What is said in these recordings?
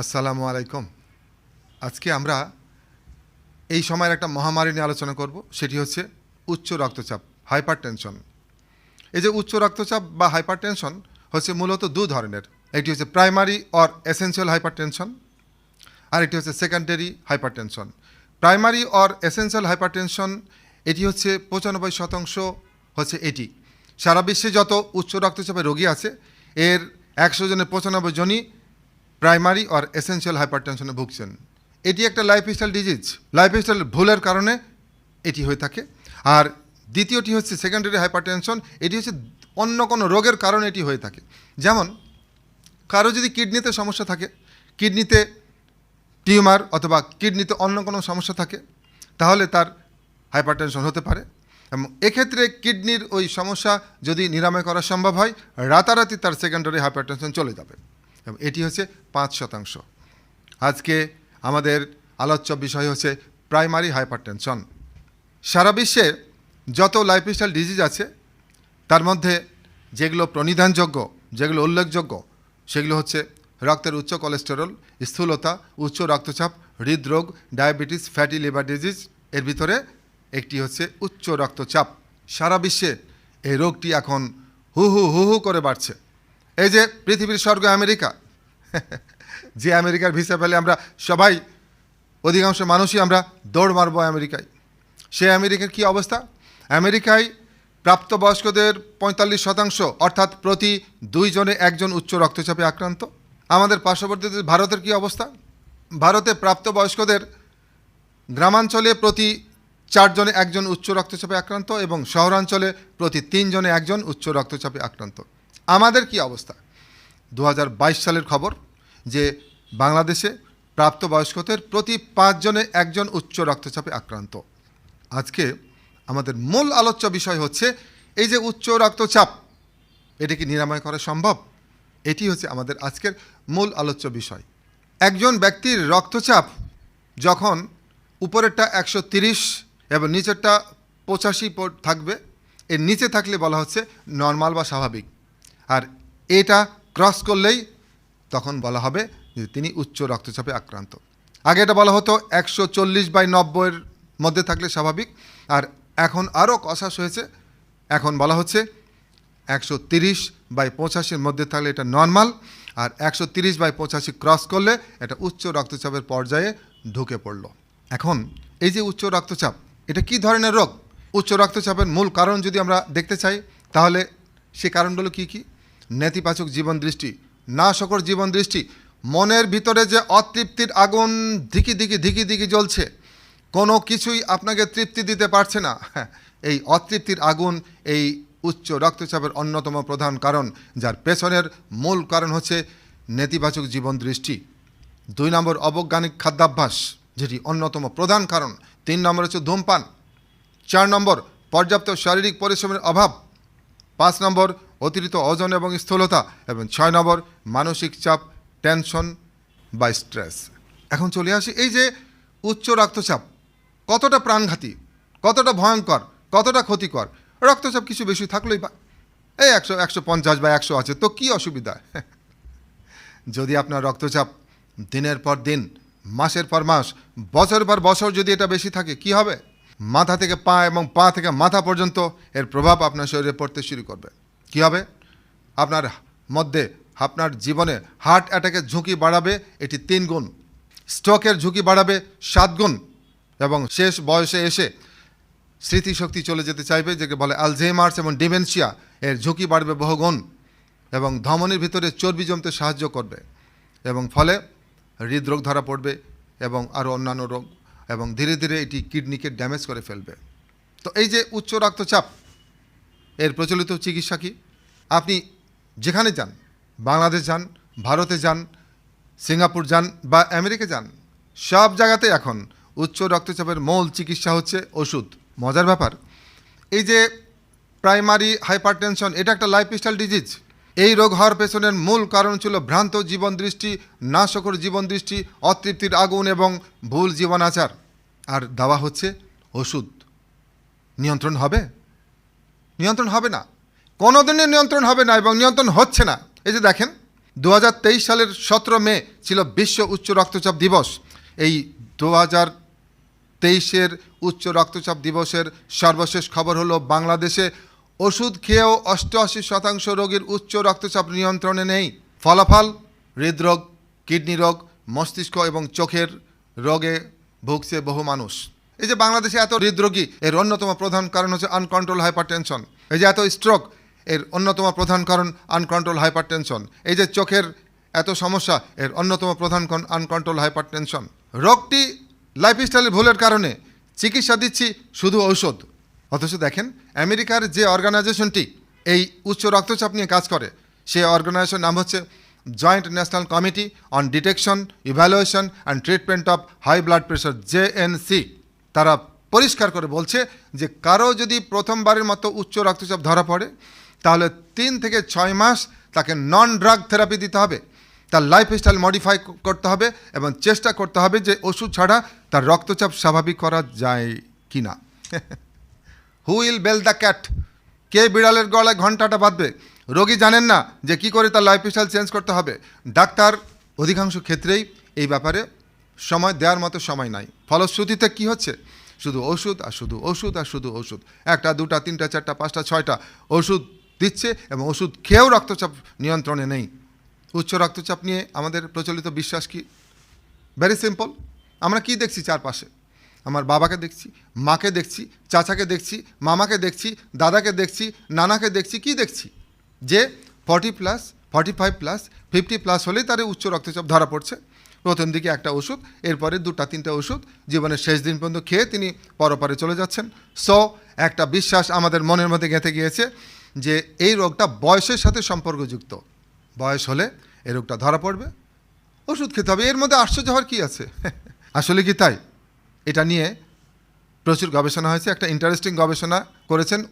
আসসালামু আলাইকুম। আজকে আমরা এই সময়ের একটা মহামারী নিয়ে আলোচনা করব, সেটি হচ্ছে উচ্চ রক্তচাপ হাইপার টেনশন এই যে উচ্চ রক্তচাপ বা হাইপার টেনশন হচ্ছে মূলত দু ধরনের। একটি হচ্ছে primary or essential hypertension আর একটি হচ্ছে secondary hypertension primary or essential hypertension এটি হচ্ছে পঁচানব্বই শতাংশ হচ্ছে এটি। সারা বিশ্বে যত উচ্চ রক্তচাপের রোগী আছে, এর একশো জনের পঁচানব্বই জনই প্রাইমারি অর এসেন্সিয়াল হাইপার টেনশনে ভুগছেন। এটি একটা লাইফস্টাইল ডিজিজ। লাইফস্টাইল ভুলের কারণে এটি হয়ে থাকে। আর দ্বিতীয়টি হচ্ছে সেকেন্ডারি হাইপার টেনশন এটি হচ্ছে অন্য কোনো রোগের কারণে এটি হয়ে থাকে। যেমন, কারও যদি কিডনিতে সমস্যা থাকে, কিডনিতে টিউমার অথবা কিডনিতে অন্য কোনো সমস্যা থাকে, তাহলে তার হাইপারটেনশন হতে পারে। এবং এক্ষেত্রে কিডনির ওই সমস্যা যদি নিরাময় করা সম্ভব হয়, রাতারাতি তার সেকেন্ডারি হাইপারটেনশন চলে যাবে। এটি হচ্ছে পাঁচ শতাংশ। আজকে আমাদের আলোচ্য বিষয় হচ্ছে প্রাইমারি হাইপারটেনশন। সারা বিশ্বে যত লাইফস্টাইল ডিজিজ আছে, তার মধ্যে যেগুলো প্রণিধানযোগ্য, যেগুলো উল্লেখযোগ্য, সেগুলো হচ্ছে রক্তের উচ্চ কোলেস্টেরল, স্থূলতা, উচ্চ রক্তচাপ, হৃদরোগ, ডায়াবেটিস, ফ্যাটি লিভার ডিজিজ, এর ভিতরে একটি হচ্ছে উচ্চ রক্তচাপ। সারা বিশ্বে এই রোগটি এখন হু হু হু হু করে বাড়ছে। এই যে পৃথিবীর স্বর্গ আমেরিকা, যে আমেরিকার ভিসা পেলে আমরা সবাই, অধিকাংশ মানুষই আমরা দৌড় মারবো আমেরিকায়। সে আমেরিকার কি অবস্থা? আমেরিকায় প্রাপ্তবয়স্কদের পঁয়তাল্লিশ শতাংশ, অর্থাৎ প্রতি দুইজনে একজন উচ্চ রক্তচাপে আক্রান্ত। আমাদের পার্শ্ববর্তী ভারতের কি অবস্থা? ভারতে প্রাপ্তবয়স্কদের গ্রামাঞ্চলে প্রতি চারজনে একজন উচ্চ রক্তচাপে আক্রান্ত এবং শহরাঞ্চলে প্রতি তিনজনে একজন উচ্চ রক্তচাপে আক্রান্ত। আমাদের কি অবস্থা? দু হাজার বাইশ সালের খবর যে বাংলাদেশে প্রাপ্তবয়স্কদের প্রতি পাঁচজনে একজন উচ্চ রক্তচাপে আক্রান্ত। আজকে আমাদের মূল আলোচ্য বিষয় হচ্ছে এই যে উচ্চ রক্তচাপ, এটা কি নিরাময় করা সম্ভব? এটি হচ্ছে আমাদের আজকের মূল আলোচ্য বিষয়। একজন ব্যক্তির রক্তচাপ যখন উপরেরটা একশো তিরিশ এবং নিচেরটা পঁচাশি থাকবে, এর নিচে থাকলে বলা হচ্ছে নর্মাল বা স্বাভাবিক। আর এটা ক্রস করলেই তখন বলা হবে যে তিনি উচ্চ রক্তচাপে আক্রান্ত। আগে এটা বলা হতো একশো চল্লিশ বাই নব্বইয়ের মধ্যে থাকলে স্বাভাবিক। আর এখন আরও কষাস হয়েছে। এখন বলা হচ্ছে একশো তিরিশ বাই পঁচাশির মধ্যে থাকলে এটা নর্মাল আর একশো তিরিশ বাই পঁচাশি ক্রস করলে এটা উচ্চ রক্তচাপের পর্যায়ে ঢুকে পড়ল। এখন এই যে উচ্চ রক্তচাপ, এটা কি ধরনের রোগ? উচ্চ রক্তচাপের মূল কারণ যদি আমরা দেখতে চাই, তাহলে সে কারণগুলো কি কি? নেতিবাচক জীবন দৃষ্টি না সকর জীবন দৃষ্টি মনের ভিতরে যে অতৃপ্তির আগুন ধিকি ধিকি ধিকি ধিকি জ্বলছে কোনো কিছুই আপনাকে তৃপ্তি দিতে পারছে না। হ্যাঁ, এই অতৃপ্তির আগুন এই উচ্চ রক্তচাপের অন্যতম প্রধান কারণ যার পেছনের মূল কারণ হচ্ছে নেতিবাচক জীবন দৃষ্টি দুই নম্বর অবজ্ঞানিক খাদ্যাভ্যাস যেটি অন্যতম প্রধান কারণ। তিন নম্বর হচ্ছে ধূমপান। চার নম্বর পর্যাপ্ত শারীরিক পরিশ্রমের অভাব। পাঁচ নম্বর অতিরিক্ত ওজন এবং স্থূলতা এবং ছয় নম্বর মানসিক চাপ টেনশন বা স্ট্রেস এখন চলে আসি এই যে উচ্চ রক্তচাপ, কতটা প্রাণঘাতী, কতটা ভয়ঙ্কর, কতটা ক্ষতিকর? রক্তচাপ কিছু বেশি থাকলেই বা এই একশো একশো পঞ্চাশ বা একশো আছে, তো কী অসুবিধা? যদি আপনার রক্তচাপ দিনের পর দিন, মাসের পর মাস, বছরের পর বছর যদি এটা বেশি থাকে, কি হবে? মাথা থেকে পা এবং পা থেকে মাথা পর্যন্ত এর প্রভাব আপনার শরীরে পড়তে শুরু করবে। কি হবে? আপনার মধ্যে আপনার জীবনে হার্ট অ্যাটাকের ঝুঁকি বাড়াবে, এটি তিন গুণ। স্ট্রোকের ঝুঁকি বাড়াবে সাত গুণ এবং শেষ বয়সে এসে স্মৃতিশক্তি চলে যেতে চাইবে, যেকে বলে আলজেমার্স এবং ডিমেনশিয়া এর ঝুঁকি বাড়বে বহুগুণ এবং ধমনির ভিতরে চর্বি জমতে সাহায্য করবে এবং ফলে হৃদরোগ ধরা পড়বে এবং আরও অন্যান্য রোগ এবং ধীরে ধীরে এটি কিডনিকে ড্যামেজ করে ফেলবে। তো এই যে উচ্চ রক্তচাপ, এর প্রচলিত চিকিৎসা কি? আপনি যেখানে যান, বাংলাদেশ যান, ভারতে যান, সিঙ্গাপুর যান বা আমেরিকা যান, সব জায়গাতে এখন উচ্চ রক্তচাপের মূল চিকিৎসা হচ্ছে ওষুধ। মজার ব্যাপার, এই যে প্রাইমারি হাইপারটেনশন, এটা একটা লাইফস্টাইল ডিজিজ। এই রোগ হওয়ার পেছনের মূল কারণ ছিল ভ্রান্ত জীবন দৃষ্টি নাশকর জীবন দৃষ্টি অতৃপ্তির আগুন এবং ভুল জীবনাচার। আর দেওয়া হচ্ছে ওষুধ। নিয়ন্ত্রণ হবে? নিয়ন্ত্রণ হবে না। কোনোদিনই নিয়ন্ত্রণ হবে না এবং নিয়ন্ত্রণ হচ্ছে না। এই যে দেখেন দু হাজার তেইশ সালের সতেরো মে ছিল বিশ্ব উচ্চ রক্তচাপ দিবস। এই দু হাজার তেইশের উচ্চ রক্তচাপ দিবসের সর্বশেষ খবর হলো, বাংলাদেশে ওষুধ খেয়েও অষ্টআশি শতাংশ রোগীর উচ্চ রক্তচাপ নিয়ন্ত্রণে নেই। ফলাফল, হৃদরোগ, কিডনি রোগ, মস্তিষ্ক এবং চোখের রোগে ভুগছে বহু মানুষ। এই যে বাংলাদেশে এত হৃদরোগী, এর অন্যতম প্রধান কারণ হচ্ছে আনকন্ট্রোল হাইপারটেনশন এই যে এত স্ট্রোক এর অন্যতম প্রধান কারণ আনকন্ট্রোল হাইপারটেনশন এই যে চোখের এত সমস্যা, এর অন্যতম প্রধান কারণ আনকন্ট্রোল হাইপারটেনশন রোগটি লাইফস্টাইলের ভুলের কারণে চিকিৎসা দিচ্ছি শুধু ঔষধ। অথচ দেখেন, আমেরিকার যে অর্গানাইজেশনটি এই উচ্চ রক্তচাপ নিয়ে কাজ করে সেই অর্গানাইজেশন নাম হচ্ছে joint national committee on detection evaluation and treatment of high blood pressure JNC তারা পরিষ্কার করে বলছে যে, কারও যদি প্রথমবারের মতো উচ্চ রক্তচাপ ধরা পড়ে তাহলে তিন থেকে ছয় মাস তাকে নন ড্রাগ থেরাপি দিতে হবে। তার লাইফস্টাইল মডিফাই করতে হবে এবং চেষ্টা করতে হবে যে ওষুধ ছাড়া তার রক্তচাপ স্বাভাবিক করা যায় কি না who will bell the cat কে বিড়ালের গলায় ঘন্টাটা বাঁধবে? রোগী জানেন না যে কি করে তার লাইফস্টাইল চেঞ্জ করতে হবে। ডাক্তার অধিকাংশ ক্ষেত্রেই এই ব্যাপারে সময় দেওয়ার মতো সময় নাই। ফলশ্রুতিতে কি হচ্ছে? শুধু ওষুধ আর শুধু ওষুধ আর শুধু ওষুধ। একটা, দুটা, তিনটা, চারটা, পাঁচটা, ছয়টা ওষুধ দিচ্ছে এবং ওষুধ খেয়েও রক্তচাপ নিয়ন্ত্রণে নেই। উচ্চ রক্তচাপ নিয়ে আমাদের প্রচলিত বিশ্বাস কি? ভেরি সিম্পল আমরা কি দেখছি চারপাশে? আমার বাবাকে দেখছি, মাকে দেখছি, চাচাকে দেখছি, মামাকে দেখছি, দাদাকে দেখছি, নানাকে দেখছি, কি দেখছি? যে forty plus forty five plus fifty plus হলেই তার উচ্চ রক্তচাপ ধরা পড়ছে। প্রথম দিকে একটা ওষুধ, এরপরে দুটা, তিনটা ওষুধ, জীবনের শেষ দিন পর্যন্ত খেয়ে তিনি পরপারে চলে যাচ্ছেন। সো একটা বিশ্বাস আমাদের মনের মধ্যে গেঁথে গিয়েছে। যে এই রোগটা বয়সের সাথে সম্পর্কযুক্ত। বয়স হলে এই রোগটা ধরা পড়বে, ওষুধ খেতে হবে, এর মধ্যে আশ্চর্য হওয়ার কী আছে? আসলে কি তাই? এটা নিয়ে প্রচুর গবেষণা হয়েছে, একটা ইন্টারেস্টিং গবেষণা করেছেন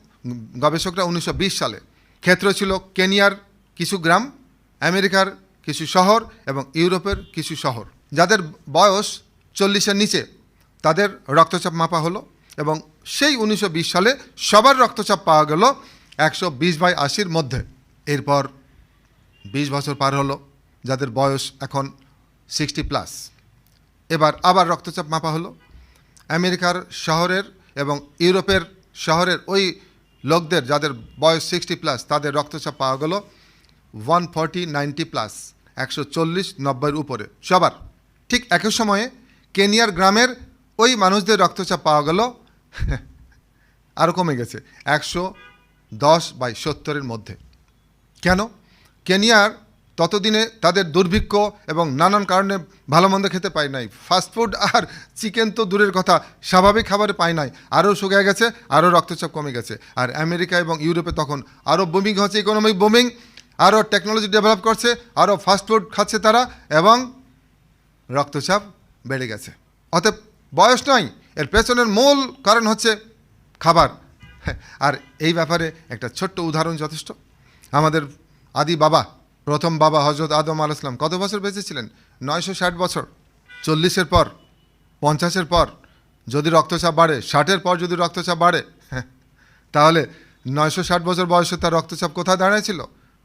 গবেষকরা উনিশশো বিশ সালে। ক্ষেত্র ছিল কেনিয়ার কিছু গ্রাম, আমেরিকার কিছু শহর এবং ইউরোপের কিছু শহর। যাদের বয়স চল্লিশের নিচে, তাদের রক্তচাপ মাপা হলো এবং সেই উনিশশো বিশ সালে সবার রক্তচাপ পাওয়া গেল একশো বিশ বাই আশির মধ্যে। এরপর বিশ বছর পার হলো, যাদের বয়স এখন সিক্সটি প্লাস। এবার আবার রক্তচাপ মাপা হলো। আমেরিকার শহরের এবং ইউরোপের শহরের ওই লোকদের যাদের বয়স সিক্সটি প্লাস, তাদের রক্তচাপ পাওয়া গেল ওয়ান ফর্টি নাইনটি প্লাস, একশো চল্লিশ নব্বইয়ের উপরে। সবার ঠিক একই সময়ে কেনিয়ার গ্রামের ওই মানুষদের রক্তচাপ পাওয়া গেল আরও কমে গেছে, একশো দশ বাই সত্তরের মধ্যে। কেন? কেনিয়ার ততদিনে তাদের দুর্ভিক্ষ এবং নানান কারণে ভালো মন্দ খেতে পায় নাই। ফাস্টফুড আর চিকেন তো দূরের কথা, স্বাভাবিক খাবারে পায় নাই। আরও শুকিয়ে গেছে, আরও রক্তচাপ কমে গেছে। আর আমেরিকা এবং ইউরোপে তখন আরও বুমিং হচ্ছে ইকোনমিক বুমিং আরও টেকনোলজি ডেভেলপ করছে, আরও ফাস্টফুড খাচ্ছে তারা এবং রক্তচাপ বেড়ে গেছে। অতএব বয়স নয় এর পেছনের মূল কারণ হচ্ছে খাবার। আর এই ব্যাপারে একটা ছোট্ট উদাহরণ যথেষ্ট। আমাদের আদি বাবা, প্রথম বাবা হজরত আদম আলাইসলাম কত বছর বেঁচেছিলেন? নয়শো ষাট বছর। চল্লিশের পর, পঞ্চাশের পর, যদি রক্তচাপ বাড়ে, ষাটের পর যদি রক্তচাপ বাড়ে তাহলে নয়শো ষাট বছর বয়সে তার রক্তচাপ কোথায় দাঁড়িয়েছিল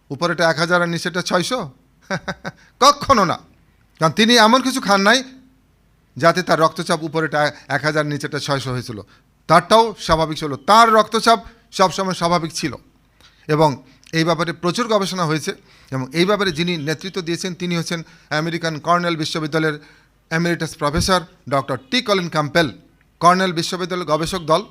উপরেটা এক হাজার আর নিচেটা ছয়শো। কখনো না। কারণ তিনি এমন কিছু খান নাই, যাতে তার রক্তচাপ উপরেটা এক হাজার নিচেটা ছয়শো হয়েছিল। তারটাও স্বাভাবিক ছিল। তার রক্তচাপ সবসময় স্বাভাবিক ছিল। এবং এই ব্যাপারে প্রচুর গবেষণা হয়েছে এবং এই ব্যাপারে যিনি নেতৃত্ব দিয়েছেন, তিনি হচ্ছেন আমেরিকান কর্নেল বিশ্ববিদ্যালয়ের emeritus professor doctor T. Colin Campbell, Cornell বিশ্ববিদ্যালয়ের গবেষক দল,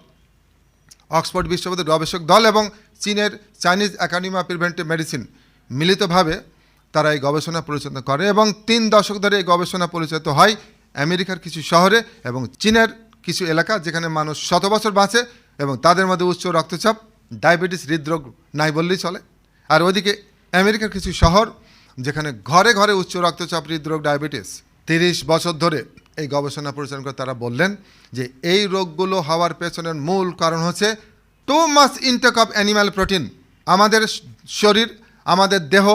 অক্সফোর্ড বিশ্ববিদ্যালয়ের গবেষক দল এবং চীনের Chinese academy of preventive medicine মিলিতভাবে তারা এই গবেষণা পরিচালনা করে এবং তিন দশক ধরে এই গবেষণা পরিচালিত হয় আমেরিকার কিছু শহরে এবং চীনের কিছু এলাকা যেখানে মানুষ শত বছর বাঁচে এবং তাদের মধ্যে উচ্চ রক্তচাপ, ডায়াবেটিস, হৃদরোগ নাই বললেই চলে। আর ওইদিকে আমেরিকার কিছু শহর যেখানে ঘরে ঘরে উচ্চ রক্তচাপ, হৃদরোগ, ডায়াবেটিস তিরিশ বছর ধরে এই গবেষণা পরিচালনা করে তারা বললেন যে এই রোগগুলো হওয়ার পেছনের মূল কারণ হচ্ছে too much intake of animal protein আমাদের শরীর, আমাদের দেহ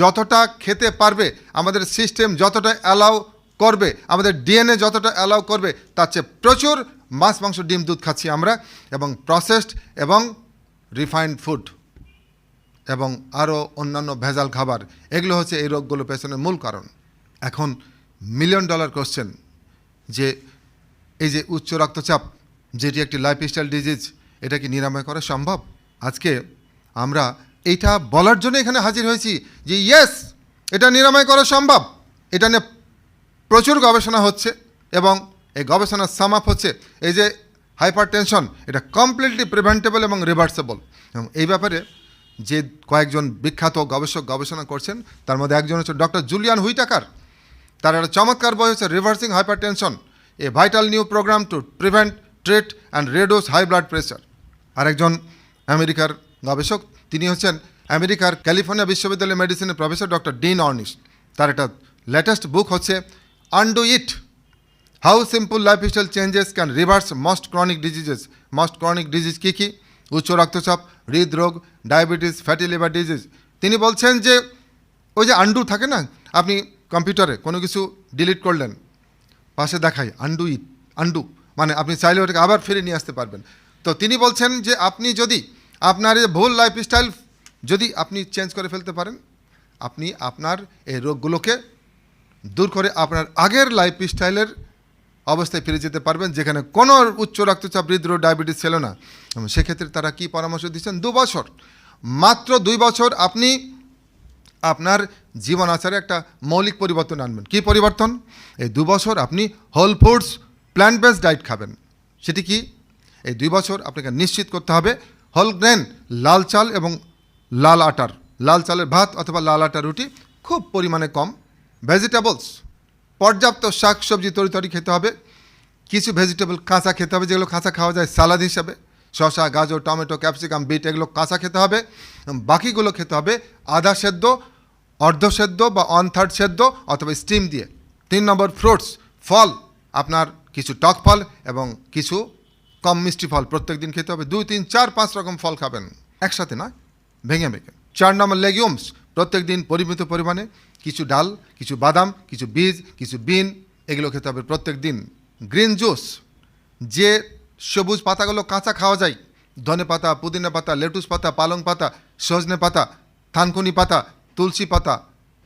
যতটা খেতে পারবে, আমাদের সিস্টেম যতটা অ্যালাউ করবে, আমাদের ডিএনএ যতটা অ্যালাউ করবে, তার চেয়ে প্রচুর মাছ, মাংস, ডিম, দুধ খাচ্ছি আমরা, এবং প্রসেসড এবং রিফাইন্ড ফুড এবং আরও অন্যান্য ভেজাল খাবার। এগুলো হচ্ছে এই রোগগুলো পেছনের মূল কারণ। এখন মিলিয়ন ডলার কোশ্চেন যে এই যে উচ্চ রক্তচাপ, যেটি একটি লাইফস্টাইল ডিজিজ এটা কি নিরাময় করা সম্ভব? আজকে আমরা এইটা বলার জন্য এখানে হাজির হয়েছি যে ইয়েস এটা নিরাময় করা সম্ভব। এটা নিয়ে প্রচুর গবেষণা হচ্ছে এবং এই গবেষণার সামাপ হচ্ছে এই যে হাইপার টেনশন এটা কমপ্লিটলি প্রিভেন্টেবল এবং রিভার্সেবল এবং এই ব্যাপারে যে কয়েকজন বিখ্যাত গবেষক গবেষণা করছেন, তার মধ্যে একজন হচ্ছে ডক্টর জুলিয়ান হুইটাকার। তার একটা চমৎকার বই হচ্ছে reversing hypertension a vital new program to prevent treat and reduce high blood pressure আরেকজন আমেরিকার গবেষক, তিনি হচ্ছেন আমেরিকার ক্যালিফোর্নিয়া বিশ্ববিদ্যালয়ের মেডিসিনের প্রফেসর ডক্টর ডিন অর্নিস তার একটা লেটেস্ট বুক হচ্ছে undo it how simple lifestyle changes can reverse most chronic diseases most chronic disease কী কী উচ্চ রক্তচাপ হৃদরোগ ডায়াবেটিস ফ্যাটি লিভার ডিজিজ তিনি বলছেন যে ওই যে আন্ডু থাকে না আপনি কম্পিউটারে কোনো কিছু ডিলিট করলেন পাশে দেখাই আন্ডু ইট আন্ডু মানে আপনি চাইলে ওটাকে আবার ফিরে নিয়ে আসতে পারবেন তো তিনি বলছেন যে আপনি যদি আপনার এই ভুল লাইফস্টাইল যদি আপনি চেঞ্জ করে ফেলতে পারেন আপনি আপনার এই রোগগুলোকে দূর করে আপনার আগের লাইফ স্টাইলের অবস্থায় ফিরে যেতে পারবেন, যেখানে কোনো উচ্চ রক্তচাপ, হৃদরোগ ডায়াবেটিস ছিল না। সেক্ষেত্রে তারা কি পরামর্শ দিচ্ছেন? দু বছর, মাত্র দুই বছর আপনি আপনার জীবন আচারে একটা মৌলিক পরিবর্তন আনবেন। কি পরিবর্তন? এই দু বছর আপনি whole foods plant based diet খাবেন। সেটি কি? এই দুই বছর আপনাকে নিশ্চিত করতে হবে হোল গ্রেন লাল চাল এবং লাল আটার, লাল চালের ভাত অথবা লাল আটার রুটি খুব পরিমাণে কম। ভেজিটেবলস পর্যাপ্ত শাক সবজি তরি খেতে হবে। কিছু ভেজিটেবল কাঁচা খেতে হবে, যেগুলো কাঁচা খাওয়া যায়, সালাদ হিসাবে। শসা, গাজর, টমেটো ক্যাপসিকাম বিট এগুলো কাঁচা খেতে হবে। বাকিগুলো খেতে হবে আধা সেদ্ধ, অর্ধ সেদ্ধ বা অন থার্ড সেদ্ধ অথবা স্টিম দিয়ে। তিন নম্বর ফ্রুটস ফল, আপনার কিছু টক ফল এবং কিছু কম মিষ্টি ফল প্রত্যেক দিন খেতে হবে। দুই, তিন, চার, পাঁচ রকম ফল খাবেন। একসাথে নয়, ভেঙে ভেঙে। চার নম্বর লেগিউমস প্রত্যেক দিন পরিমিত পরিমাণে কিছু ডাল, কিছু বাদাম, কিছু বীজ, কিছু বিন, এগুলো খেতে হবে প্রত্যেক দিন। গ্রিন জুস, যে সবুজ পাতাগুলো কাঁচা খাওয়া যায়, ধনে পাতা, পুদিনা পাতা, লেটুস পাতা, পালং পাতা, সজনে পাতা, থানকুনি পাতা, তুলসী পাতা,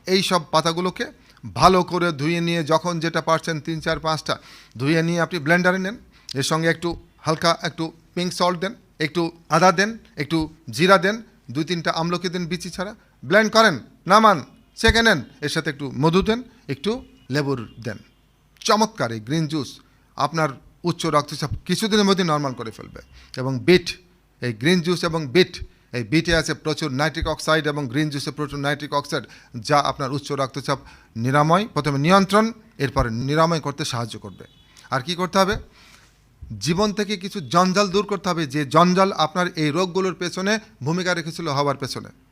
এই সব পাতাগুলোকে ভালো করে ধুয়ে নিয়ে যখন যেটা পারছেন তিন, চার, পাঁচটা ধুয়ে নিয়ে আপনি ব্লেন্ডারে নেন। এর সঙ্গে একটু হালকা একটু পিঙ্ক সল্ট দেন, একটু আদা দেন, একটু জিরা দেন, দুই, তিনটা আমলকি দেন বিচি ছাড়া। ব্লেন্ড করেন, নামান। সেকে নেন, এর সাথে একটু মধু দেন, একটু লেবুর দেন। চমৎকার এই গ্রিন জুস। আপনার উচ্চ রক্তচাপ কিছুদিনের মধ্যে নর্মাল করে ফেলবে। এবং বিট, এই গ্রিন জুস এবং বিট, এই বিটে আছে প্রচুর নাইট্রিক অক্সাইড এবং গ্রিন জুসে প্রচুর নাইট্রিক অক্সাইড, যা আপনার উচ্চ রক্তচাপ নিরাময়, প্রথমে নিয়ন্ত্রণ, এরপরে নিরাময় করতে সাহায্য করবে। আর কি করতে হবে? জীবন থেকে কিছু জঞ্জাল দূর করতে হবে। যে জঞ্জাল আপনার এই রোগগুলোর পেছনে ভূমিকা রেখেছিল হওয়ার পেছনে।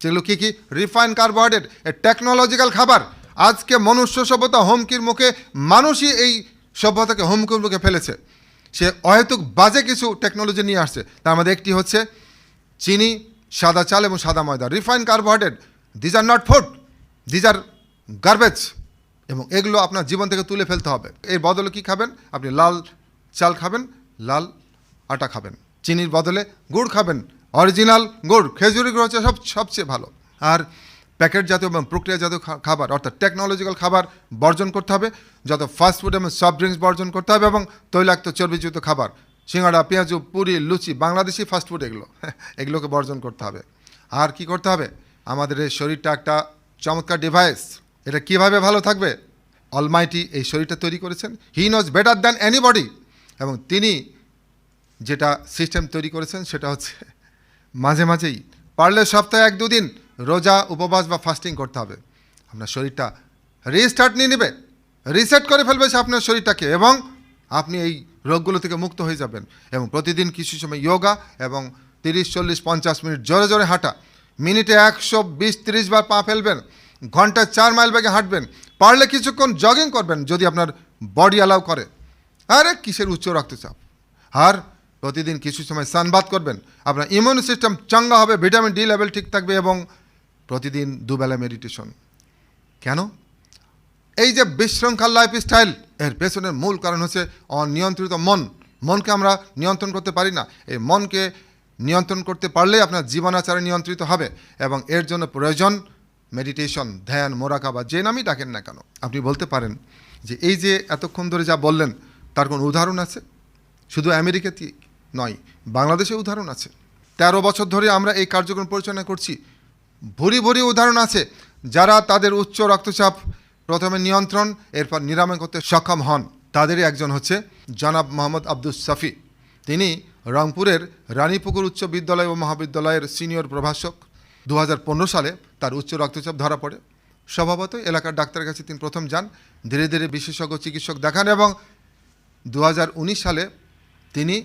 যেগুলো কী কী? রিফাইন কার্বোহাইড্রেট এ টেকনোলজিক্যাল খাবার। আজকে মনুষ্য সভ্যতা হুমকির মুখে মানুষই এই সভ্যতাকে হুমকির মুখে ফেলেছে। সে অহেতুক বাজে কিছু টেকনোলজি নিয়ে আসছে। তার মধ্যে একটি হচ্ছে চিনি, সাদা চাল এবং সাদা ময়দা। Refine carbohydrate these are not food these are garbage এবং এগুলো আপনার জীবন থেকে তুলে ফেলতে হবে। এর বদলে কি খাবেন? আপনি লাল চাল খাবেন, লাল আটা খাবেন। চিনির বদলে গুড় খাবেন অরিজিনাল গুড় খেজুরি গুড় হচ্ছে সব, সবচেয়ে ভালো। আর প্যাকেট জাতীয় এবং প্রক্রিয়াজাত খাবার, অর্থাৎ টেকনোলজিক্যাল খাবার বর্জন করতে হবে, যত ফাস্ট ফুড এবং সফট ড্রিঙ্কস বর্জন করতে হবে এবং তৈলাক্ত চর্বিযুক্ত খাবার সিঙ্গাড়া পেঁয়াজু, পুরি, লুচি, বাংলাদেশি ফাস্ট ফুড এগুলো, এগুলোকে বর্জন করতে হবে। আর কি করতে হবে? আমাদের এই শরীরটা একটা চমৎকার ডিভাইস এটা কীভাবে ভালো থাকবে? অলমাইটি এই শরীরটা তৈরি করেছেন। He knows better than anybody এবং তিনি যেটা সিস্টেম তৈরি করেছেন সেটা হচ্ছে মাঝে মাঝেই, পারলে সপ্তাহে এক দুদিন রোজা, উপবাস বা ফাস্টিং করতে হবে। আপনার শরীরটা রিস্টার্ট নিয়ে নেবে রিসেট করে ফেলবে সে আপনার শরীরটাকে এবং আপনি এই রোগগুলো থেকে মুক্ত হয়ে যাবেন এবং প্রতিদিন কিছু সময় যোগা এবং তিরিশ, চল্লিশ, পঞ্চাশ মিনিট জোরে জোরে হাঁটা। মিনিটে একশো বিশ, তিরিশ বার পা ফেলবেন, ঘন্টায় চার মাইল ব্যাগে হাঁটবেন, পারলে কিছুক্ষণ জগিং করবেন যদি আপনার বডি অ্যালাউ করে। আরে, কিসের উচ্চ রক্তচাপ? আর প্রতিদিন কিছু সময় সানবাদ করবেন, আপনার ইমিউন সিস্টেম চাঙ্গা হবে ভিটামিন ডি লেভেল ঠিক থাকবে এবং প্রতিদিন দুবেলা মেডিটেশন কেন? এই যে বিশৃঙ্খল লাইফস্টাইল এর পেছনের মূল কারণ হচ্ছে অনিয়ন্ত্রিত মন। মনকে আমরা নিয়ন্ত্রণ করতে পারি না। এই মনকে নিয়ন্ত্রণ করতে পারলে আপনার জীবনাচারে নিয়ন্ত্রিত হবে এবং এর জন্য প্রয়োজন মেডিটেশন ধ্যান, মোরাকা বা যে নামই ডাকেন না কেন। আপনি বলতে পারেন যে এই যে এতক্ষণ ধরে যা বললেন, তার কোনো উদাহরণ আছে? শুধু আমেরিকাতে নয়, বাংলাদেশে উদাহরণ আছে। তেরো বছর ধরে আমরা এই কার্যক্রম পরিচালনা করছি। ভরি ভরি উদাহরণ আছে যারা তাদের উচ্চ রক্তচাপ, প্রথমে নিয়ন্ত্রণ, এরপর নিরাময় করতে সক্ষম হন। তাদেরই একজন হচ্ছে জনাব মোহাম্মদ আব্দুস সাফি। তিনি রংপুরের রানীপুকুর উচ্চ বিদ্যালয় ও মহাবিদ্যালয়ের সিনিয়র প্রভাষক। দু হাজার পনেরো সালে তার উচ্চ রক্তচাপ ধরা পড়ে। স্বভাবত এলাকার ডাক্তারের কাছে তিনি প্রথম যান। ধীরে ধীরে বিশেষজ্ঞ চিকিৎসক দেখান এবং দু হাজার উনিশ সালে তিনি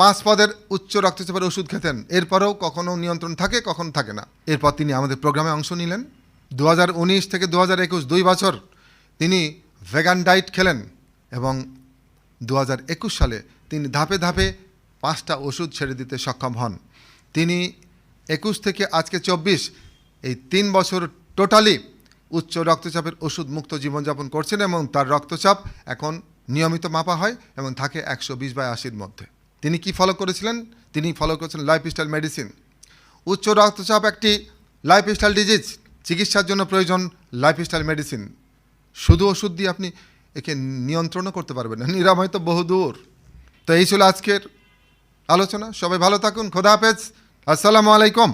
পাঁচ পদের উচ্চ রক্তচাপের ওষুধ খেতেন। এরপরেও কখনো নিয়ন্ত্রণ থাকে, কখনো থাকে না। এরপর তিনি আমাদের প্রোগ্রামে অংশ নিলেন। দু হাজার উনিশ থেকে দু দুই বছর তিনি ভেগান ডাইট খেলেন এবং দু সালে তিনি ধাপে ধাপে পাঁচটা ওষুধ ছেড়ে দিতে সক্ষম হন। তিনি একুশ থেকে আজকে চব্বিশ এই তিন বছর টোটালি উচ্চ রক্তচাপের ওষুধ মুক্ত জীবনযাপন করছেন এবং তার রক্তচাপ এখন নিয়মিত মাপা হয় এবং থাকে একশো বিশ বাই আশির মধ্যে। তিনি কি ফলো করেছিলেন? তিনি ফলো করেছেন লাইফস্টাইল মেডিসিন উচ্চ রক্তচাপ একটি লাইফস্টাইল ডিজিজ চিকিৎসার জন্য প্রয়োজন লাইফস্টাইল মেডিসিন শুধু ওষুধ দিয়ে আপনি একে নিয়ন্ত্রণও করতে পারবেন না, নিরাময় তো বহুদূর তো এই ছিল আজকের আলোচনা, সবাই ভালো থাকুন, খোদা হাফেজ, আসসালামু আলাইকুম।